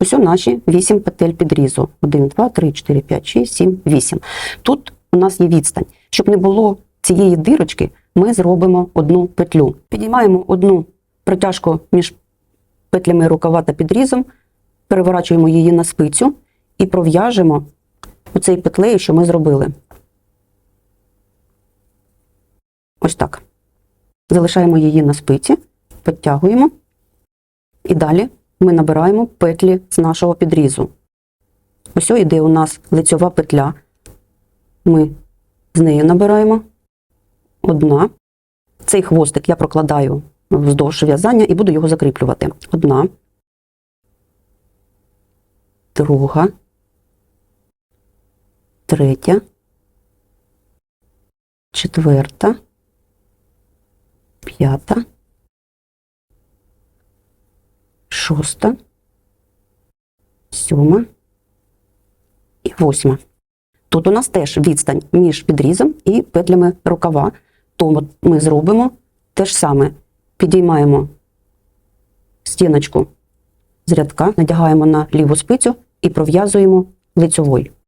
Ось наші 8 петель підрізу. 1, 2, 3, 4, 5, 6, 7, 8. Тут у нас є відстань. Щоб не було цієї дирочки, ми зробимо одну петлю. Підіймаємо одну протяжку між петлями рукава та підрізом, переворачуємо її на спицю і пров'яжемо оцей петлею, що ми зробили. Ось так. Залишаємо її на спиці, підтягуємо. І далі ми набираємо петлі з нашого підрізу. Ось йде у нас лицьова петля. Ми з нею набираємо одна. Цей хвостик я прокладаю вздовж в'язання і буду його закріплювати. Одна, друга, третя, четверта, п'ята, шоста, сьома і восьма. Тут у нас теж відстань між підрізом і петлями рукава. Тому ми зробимо те ж саме. Підіймаємо стіночку з рядка, надягаємо на ліву спицю і пров'язуємо лицьовою.